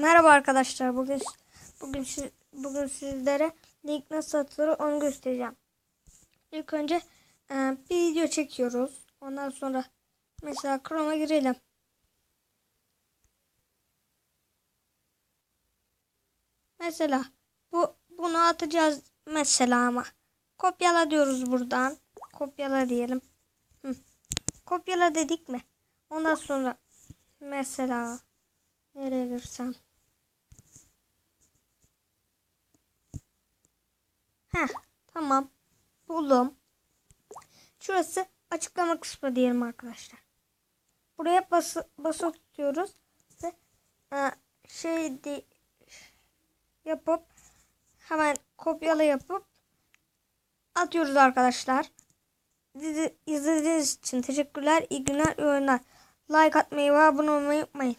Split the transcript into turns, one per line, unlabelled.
Merhaba arkadaşlar. Bugün bugün bugün sizlere link nasıl atılır onu göstereceğim. İlk önce e, bir video çekiyoruz. Ondan sonra mesela Chrome'a girelim. Mesela bu bunu atacağız mesela ama. Kopyala diyoruz buradan. Kopyala diyelim. Hı. Kopyala dedik mi? Ondan sonra mesela nereye girsem? Heh, tamam. Buldum. Şurası açıklama kısmı diyelim arkadaşlar. Buraya bası, basılı tutuyoruz ve e, şey de, yapıp hemen kopyala yapıp atıyoruz arkadaşlar. İzlediğiniz için teşekkürler. İyi günler, iyi oyunlar. Like atmayı ve abone olmayı unutmayın.